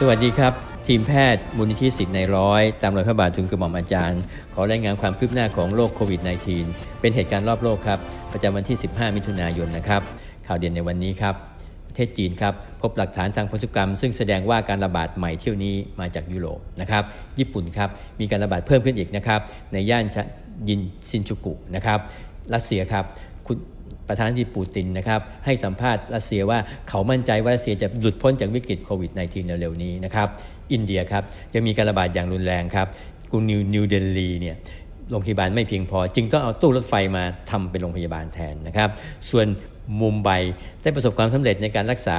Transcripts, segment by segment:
สวัสดีครับ ทีมแพทย์มูลนิธิสิทธิ์ในร้อย ตามรอยพระบาททุนกระหม่อมอาจารย์ ขอรายงานความคืบหน้าของโรคโควิด -19 เป็นเหตุการณ์รอบโลกครับ ประจำวันที่ 15 มิถุนายนนะครับ ข่าวเด่นในวันนี้ครับ ประเทศจีนครับ พบหลักฐานทางพันธุกรรม ซึ่งแสดงว่าการระบาดใหม่เที่ยวนี้มาจากยุโรปนะครับ ญี่ปุ่นครับ มีการระบาดเพิ่มขึ้นอีกนะครับ ในย่านชะยินซินจูกุนะครับ รัสเซียครับคุณ ประธานาธิบดีปูตินนะครับให้สัมภาษณ์รัสเซียว่าเขามั่นใจว่ารัสเซียจะหลุดพ้นจากวิกฤตโควิด -19 เร็วๆนี้นะครับอินเดียครับยังมีการระบาดอย่างรุนแรงครับกรุงนิวเดลีเนี่ยโรงพยาบาลไม่เพียงพอ จึงต้องเอาตู้รถไฟมาทำเป็นโรงพยาบาลแทนนะครับ ส่วนมุมไบได้ประสบความสำเร็จในการรักษา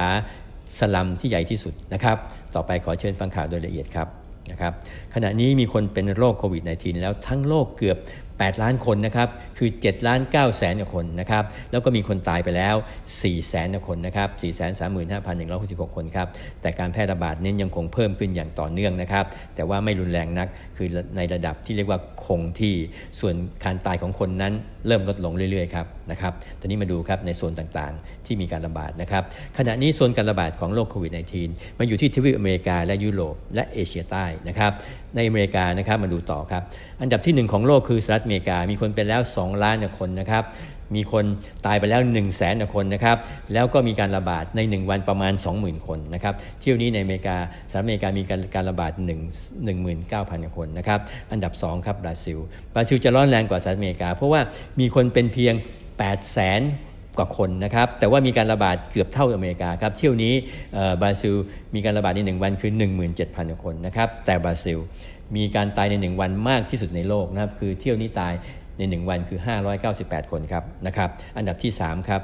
สลัมที่ใหญ่ที่สุดนะครับ ต่อไปขอเชิญฟังข่าวโดยละเอียดครับนะครับขณะนี้มีคนเป็นโรคโควิด -19 แล้วทั้งโลกเกือบ 8 ล้านคนนะครับคือ7ล้าน9แสนกว่าคนนะครับแล้วก็มีคนตายไปแล้ว 4 แสนกว่าคนนะครับ4 3 5 1 6 6 คนครับแต่การแพร่ระบาดนี้ยังคงเพิ่มขึ้นอย่างต่อเนื่องนะครับแต่ว่าไม่รุนแรงนักคือในระดับที่เรียกว่าคงที่ส่วนการตายของคนนั้นเริ่มลดลงเรื่อยๆครับนะครับตอนนี้มาดูครับในโซนต่างๆ ที่มีการระบาดนะครับขณะนี้โซนการระบาดของโรคโควิด -19 มันอยู่ที่ทวีปอเมริกาและยุโรปและเอเชียใต้นะครับในอเมริกานะครับมาดูต่อครับอันดับที่ 1 ของโลกคือสหรัฐอเมริกา มีคนเป็นแล้ว 2 ล้านคนนะครับ มีคนตายไปแล้ว 1 0 0 0 0แสนคนนะครับ แล้วก็มีการระบาดใน 1 วันประมาณ 20,000 คนนะครับ เที่ยวนี้ในอเมริกาสหรัฐอเมริกามีการการระบาด1 19,000กว่าคนนะครับ อันดับ 2 ครับบราซิล บราซิลจะร้อนแรงกว่าสหรัฐอเมริกา เพราะว่ามีคนเป็นเพียง8แสนกว่าคนนะครับ แต่ว่ามีการระบาดเกือบเท่าอเมริกาครับ เที่ยวนี้บราซิลมีการระบาดใน 1 วันคือ 17,000กว่าคนนะครับ แต่บราซิล มีการตายใน 1 วันมากที่สุดในโลกนะครับคือเที่ยวนี้ตายใน 1 วันคือ 598 คนครับนะครับอันดับที่ 3 ครับ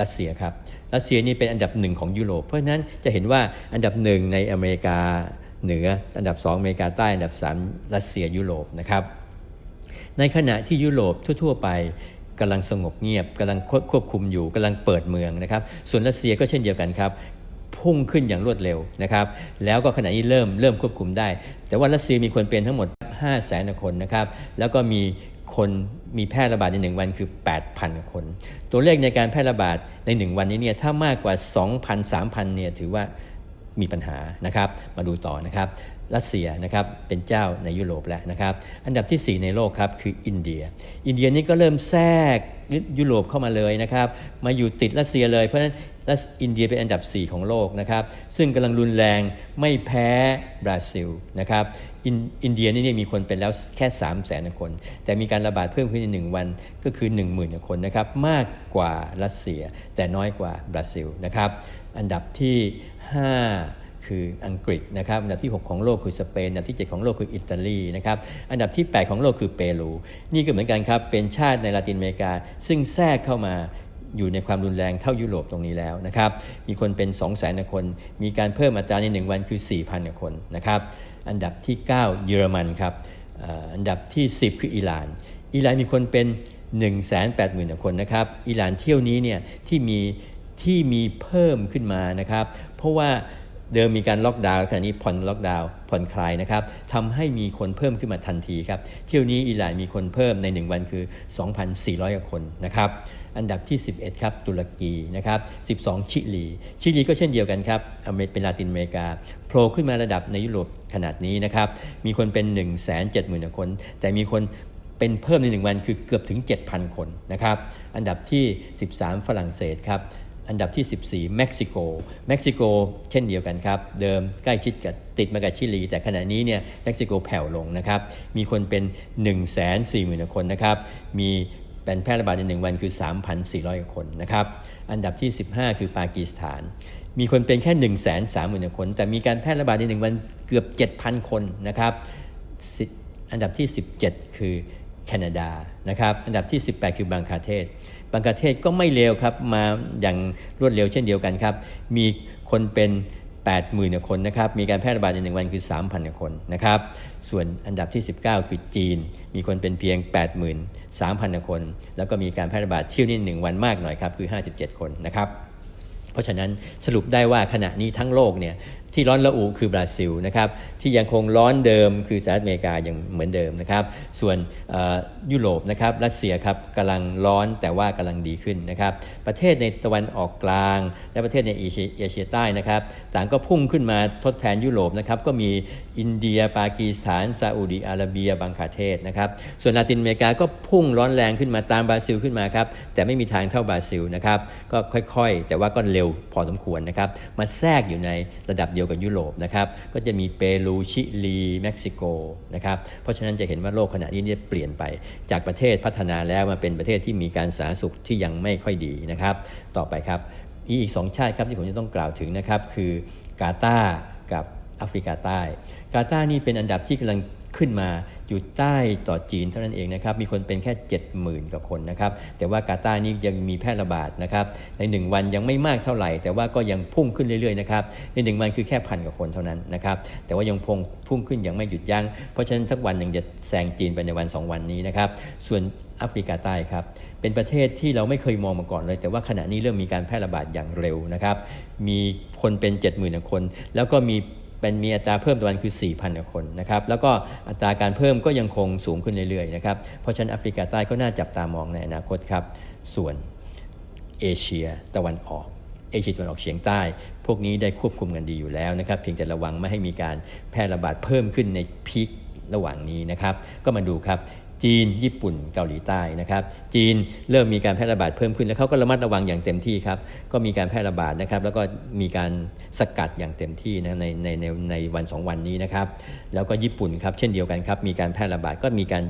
รัสเซียครับรัสเซียนี่เป็นอันดับหนึ่งของยุโรป เพราะฉะนั้นจะเห็นว่าอันดับหนึ่งในอเมริกาเหนือ อันดับ 2 อเมริกาใต้ อันดับ 3 รัสเซียยุโรปนะครับในขณะที่ยุโรปทั่ว ๆ ไปกำลังสงบเงียบกำลังควบคุมอยู่กำลังเปิดเมืองนะครับส่วนรัสเซียก็เช่นเดียวกันครับ พุ่งขึ้นอย่างรวดเร็วนะครับแล้วก็ขณะนี้เริ่มเริ่มควบคุมได้ แต่ว่ารัสเซียมีคนเป็นทั้งหมด 5 0 0แสนคนนะครับแล้วก็มีคนมีแพร่ระบาดใน 1 วันคือ 8,000 คน ตัวเลขในการแพร่ระบาดใน 1 วันนี้เนี่ยถ้ามากกว่า 2,000 3,000เนี่ยถือว่ามีปัญหานะครับมาดูต่อนะครับรัสเซียนะครับเป็นเจ้าในยุโรปแล้วนะครับอันดับที่ 4 ในโลกครับคืออินเดีย อินเดียนี่ก็เริ่มแทรกยุโรปเข้ามาเลยนะครับมาอยู่ติดรัสเซียเลยเพราะฉะนั้น รัสอินเดียเป็นอันดับ 4 ของโลกนะครับ ซึ่งกำลังรุนแรงไม่แพ้บราซิลนะครับอินอินเดียนี่มีคนเป็นแล้วแค่ 3 0 0แสนคน แต่มีการระบาดเพิ่มขึ้นใน 1 วันก็คือ 1 0,000คนนะครับมากกว่ารัสเซีย แต่น้อยกว่าบราซิลนะครับอันดับที่ 5คืออังกฤษนะครับอันดับที่ 6 ของโลกคือสเปนอันดับที่ 7 ของโลกคืออิตาลีนะครับอันดับที่ 8 ของโลกคือเปรูนี่ก็เหมือนกันครับเป็นชาติในลาตินอเมริกา ซึ่งแทรกเข้ามา อยู่ในความรุนแรงเท่ายุโรปตรงนี้แล้วนะครับ มีคนเป็น 2 0 0 0 0 0คน มีการเพิ่มอัตราใน 1 วันคือ 4,000คนนะครับ อันดับที่ 9 เยอรมันครับอันดับที่ 10 คืออิหร่าน อิหร่านมีคนเป็น 180,000คนนะครับ อิหร่านเที่ยวนี้เนี่ยที่มีที่มีเพิ่มขึ้นมานะครับ เพราะว่าเดิมมีการล็อกดาวน์ขณะนี้ผ่อนล็อกดาวน์ผ่อนคลายนะครับทำให้มีคนเพิ่มขึ้นมาทันทีครับ เที่ยวนี้อิหร่านมีคนเพิ่มใน 1 วันคือ 2,400 คนนะครับ อันดับที่ 11 ครับ ตุรกีนะครับ 12 ชิลี ชิลีก็เช่นเดียวกันครับเป็นลาตินอเมริกาโผล่ขึ้นมาระดับในยุโรปขนาดนี้นะครับ มีคนเป็น 1 7 0 0 0 0 คน แต่มีคนเป็นเพิ่มใน 1 วันคือเกือบถึง 7,000 คนนะครับ อันดับที่ 13 ฝรั่งเศสครับอันดับที่ 14 เม็กซิโก เม็กซิโกเช่นเดียวกันครับ เดิมใกล้ชิดกับติดมากับชิลี แต่ขณะนี้เนี่ยเม็กซิโกแผ่วลงนะครับ มีคนเป็น 1 4 0 0 0 0 คนนะครับ มี เป็นแพร่ระบาดใน 1 วันคือ 3,400 คนนะครับ อันดับที่ 15 คือปากีสถาน มีคนเป็นแค่ 1 3 0 0 0 0 คน แต่มีการแพร่ระบาดใน 1 วันเกือบ 7,000 คนนะครับ อันดับที่ 17 คือแคนาดานะครับ อันดับที่ 18 คือบังคาเทศบังคาเทศก็ไม่เร็วครับ มาอย่างรวดเร็วเช่นเดียวกันครับ มีคนเป็น 80,000คนนะครับ มีการแพร่ระบาดในหนึ่งวันคือ 3,000คนนะครับ ส่วนอันดับที่ 19 คือจีน มีคนเป็นเพียง 83,000คน แล้วก็มีการแพร่ระบาดเที่ยวนี้หนึ่งวันมากหน่อยครับ คือ 57 คนนะครับ เพราะฉะนั้นสรุปได้ว่าขณะนี้ทั้งโลกเนี่ย ที่ร้อนระอุคือบราซิลนะครับที่ยังคงร้อนเดิมคือสหรัฐอเมริกายังเหมือนเดิมนะครับส่วนยุโรปนะครับรัสเซียครับกำลังร้อนแต่ว่ากำลังดีขึ้นนะครับประเทศในตะวันออกกลาง และประเทศในเอเชียใต้นะครับต่างก็พุ่งขึ้นมาทดแทนยุโรปนะครับก็มีอินเดีย ปากีสถานซาอุดีอาระเบียบังคลาเทศนะครับส่วนลาตินอเมริกาก็พุ่งร้อนแรงขึ้นมาตามบราซิลขึ้นมาครับแต่ไม่มีทางเท่าบราซิลนะครับก็ค่อยๆ แต่ว่าก็เร็วพอสมควรนะครับมาแทรกอยู่ในระดับเดียวยวกับยุโรปนะครับก็จะมีเปรูชิลีเม็กซิโกนะครับเพราะฉะนั้นจะเห็นว่าโลกขณะนี้เนี่ยเปลี่ยนไป จากประเทศพัฒนาแล้วมาเป็นประเทศที่มีการสาธารณสุขที่ยังไม่ค่อยดีนะครับต่อไปครับอีกสองชาติครับที่ผมจะต้องกล่าวถึงนะครับคือกาตาร์กับแอฟริกาใต้ กาตาร์นี่เป็นอันดับที่กำลัง ขึ้นมาอยู่ใต้ต่อจีนเท่านั้นเองนะครับมีคนเป็นแค่ 70,000กว่าคนนะครับแต่ว่ากาตาร์นี่ยังมีแพร่ระบาดนะครับใน 1 วันยังไม่มากเท่าไหร่ แต่ว่าก็ยังพุ่งขึ้นเรื่อยๆนะครับใน 1 วันคือแค่พันกว่าคนเท่านั้นนะครับแต่ว่ายังพงพุ่งขึ้นอยังไม่หยุดยัง้งเพราะฉะนั้นสักวันหนึ่งจะแซงจีนไปในวัน 2 วันนี้นะครับส่วนแอฟริกาใต้ครับเป็นประเทศที่เราไม่เคยมองมาก่อนเลย แต่ว่าขณะนี้เริ่มมีการแพร่ระบาดอย่างเร็วนะครับมีคนเป็น 70,000คน แล้วก็มี เป็นมีอัตราเพิ่มต่อวันคือ 4,000กว่าคนนะครับแล้วก็อัตราการเพิ่มก็ยังคงสูงขึ้นเรื่อยๆนะครับเพราะฉะนั้นแอฟริกาใต้ก็น่าจับตามองในอนาคตครับส่วนเอเชียตะวันออกเอเชียตะวันออกเฉียงใต้ พวกนี้ได้ควบคุมกันดีอยู่แล้วนะครับเพียงแต่ระวังไม่ให้มีการแพร่ระบาดเพิ่มขึ้นในพีคระหว่างนี้นะครับ ก็มาดูครับ จีน ญี่ปุ่นเกาหลีใต้นะครับ จีนเริ่มมีการแพร่ระบาดเพิ่มขึ้น แล้วเขาก็ระมัดระวังอย่างเต็มที่ครับ ก็มีการแพร่ระบาดนะครับ แล้วก็มีการสกัดอย่างเต็มที่นะในในในในวัน 2 วันนี้นะครับ แล้วก็ญี่ปุ่นครับเช่นเดียวกันครับ มีการแพร่ระบาดก็มีการ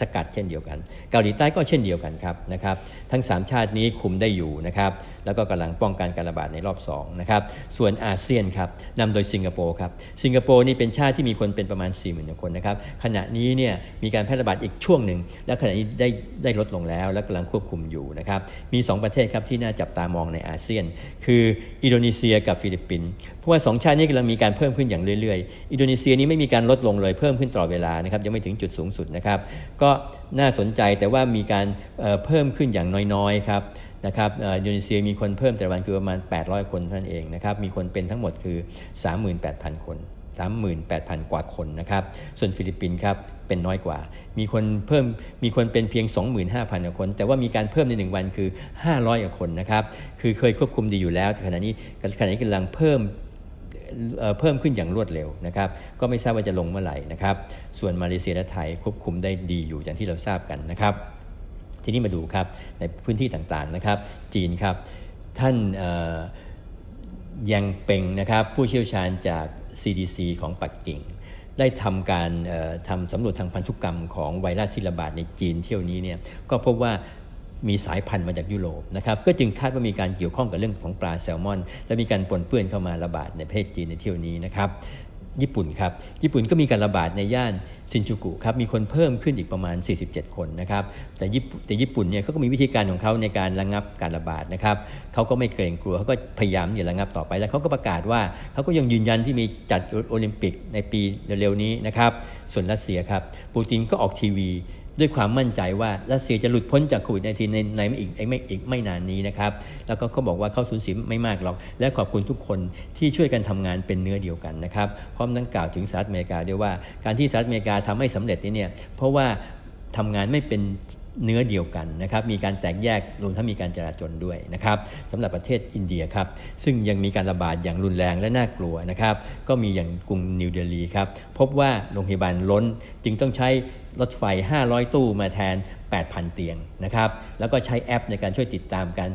สกัดเช่นเดียวกัน เกาหลีใต้ก็เช่นเดียวกันครับนะครับทั้ง 3 ชาตินี้คุมได้อยู่นะครับแล้วก็กำลังป้องกันการระบาดในรอบ2นะครับส่วนอาเซียนครับนำโดยสิงคโปร์ครับสิงคโปร์นี่เป็นชาติที่มีคนเป็นประมาณ 4 0,000คนนะครับขณะนี้เนี่ยมีการแพร่ระบาดอีกช่วงหนึ่งและขณะนี้ได้ได้ลดลงแล้ว และกำลังควบคุมอยู่นะครับมี 2 ประเทศครับที่น่าจับตามองในอาเซียน คืออินโดนีเซียกับฟิลิปปินส์เพราะว่า2ชาตินี้กำลังมีการเพิ่มขึ้นอย่างเรื่อยๆ อินโดนีเซียนี้ไม่มีการลดลงเลยเพิ่มขึ้นตลอดเวลานะครับยังไม่ถึงจุดสูงสุดนะครับก็น่าสนใจแต่ว่ามีการเพิ่มขึ้นอย่างน้อยๆครับนะครับอินโดนีเซียมีคนเพิ่มแต่วันคือประมาณ 800 คนเท่านั้นเองนะครับมีคนเป็นทั้งหมดคือ 38,000 คน 38,000 กว่าคนนะครับส่วนฟิลิปปินส์ครับเป็นน้อยกว่า มีคนเพิ่มมีคนเป็นเพียง 25,000กว่าคน แต่ว่ามีการเพิ่มใน 1 วันคือ 500กว่าคนนะครับคือเคยควบคุมดีอยู่แล้วแต่ขณะนี้ขณะนี้กำลังเพิ่ม เพิ่มขึ้นอย่างรวดเร็วนะครับ ก็ไม่ทราบว่าจะลงเมื่อไหร่นะครับ ส่วนมาเลเซียและไทยควบคุมได้ดีอยู่อย่างที่เราทราบกันนะครับ ทีนี้มาดูครับในพื้นที่ต่างๆนะครับ จีนครับท่านยังเป็งนะครับผู้เชี่ยวชาญจาก CDC ของปักกิ่ง ได้ทำการทำสำรวจทางพันธุกรรมของไวรัสที่ระบาดในจีนเที่ยวนี้เนี่ยก็พบว่า มีสายพันธุ์มาจากยุโรปนะครับก็จึงคาดว่ามีการเกี่ยวข้องกับเรื่องของปลาแซลมอน และมีการปนเปื้อนเข้ามาระบาดในประเทศจีนในเที่ยวนี้นะครับญี่ปุ่นครับญี่ปุ่นก็มีการระบาดในย่านซินจูกุครับมีคนเพิ่มขึ้นอีกประมาณ 47 คนนะครับแต่ญี่ปุ่นแต่ญี่ปุ่นเนี่ยเขาก็มีวิธีการของเขาในการระงับการระบาดนะครับเขาก็ไม่เกรงกลัวเขาก็พยายามที่จะระงับต่อไปแล้วเขาก็ประกาศว่าเขาก็ยังยืนยันที่มีจัดโอลิมปิกในปีเร็วๆนี้นะครับส่วนรัสเซียครับปูตินก็ออกทีวี ด้วยความมั่นใจว่ารัสเซียจะหลุดพ้นจากโควิดในทีในในไม่อีกไม่อีกไม่นานนี้นะครับ แล้วก็เขาบอกว่าเขาสูญเสียไม่มากหรอก และขอบคุณทุกคนที่ช่วยกันทำงานเป็นเนื้อเดียวกันนะครับ พร้อมทั้งกล่าวถึงสหรัฐอเมริกาด้วยว่าการที่สหรัฐอเมริกาทำให้สำเร็จนี้เนี่ยเพราะว่าทำงานไม่เป็น เนื้อเดียวกันนะครับมีการแตกแยกรวมทั้งมีการจราจรด้วยนะครับสำหรับประเทศอินเดียครับซึ่งยังมีการระบาดอย่างรุนแรงและน่ากลัวนะครับก็มีอย่างกรุงนิวเดลีครับพบว่าโรงพยาบาลล้นจึงต้องใช้รถไฟ 500 ตู้มาแทน 8,000 เตียงนะครับแล้วก็ใช้แอปในการช่วยติดตามการ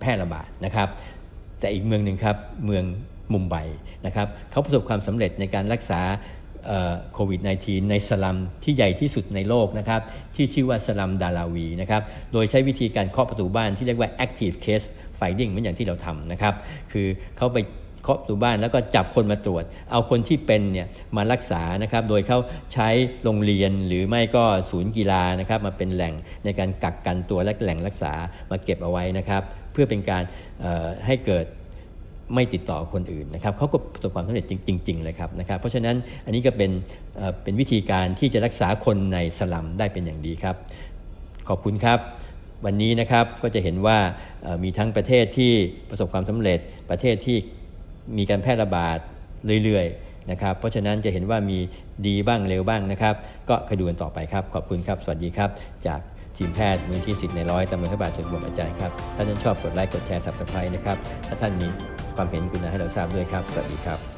แพร่ระบาดนะครับแต่อีกเมืองหนึ่งครับเมืองมุมไบนะครับเขาประสบความสำเร็จในการรักษา โควิด -19 ในสลัมที่ใหญ่ที่สุดในโลกนะครับที่ชื่อว่าสลัมดาราวีนะครับโดยใช้วิธีการเคาะประตูบ้านที่เรียกว่า active case finding เหมือนอย่างที่เราทำนะครับคือเขาไปเคาะประตูบ้านแล้วก็จับคนมาตรวจ เอาคนที่เป็นเนี่ยมารักษานะครับโดยเขาใช้โรงเรียนหรือไม่ก็ศูนย์กีฬานะครับมาเป็นแหล่งในการกักกันตัวและแหล่งรักษามาเก็บเอาไว้นะครับเพื่อเป็นการให้เกิด ไม่ติดต่อคนอื่นนะครับเขาก็ประสบความสำเร็จจริงๆเลยครับนะครับ เพราะฉะนั้นอันนี้ก็เป็นเป็นวิธีการที่จะรักษาคนในสลัมได้เป็นอย่างดีครับ ขอบคุณครับ วันนี้นะครับก็จะเห็นว่ามีทั้งประเทศที่ประสบความสำเร็จ ประเทศที่มีการแพร่ระบาดเรื่อยๆนะครับเพราะฉะนั้นจะเห็นว่ามีดีบ้างเร็วบ้างนะครับ ก็คอยดูกันต่อไปครับ ขอบคุณครับ สวัสดีครับจาก ทีมแพทย์มูลที่สิทธิ์ในร้อยตำรวจพระบาทสมเด็จพระอาจารย์ครับ ถ้าท่านชอบกดไลค์กดแชร์สับสไครต์นะครับ ถ้าท่านมีความเห็นกรุณาให้เราทราบด้วยครับ สวัสดีครับ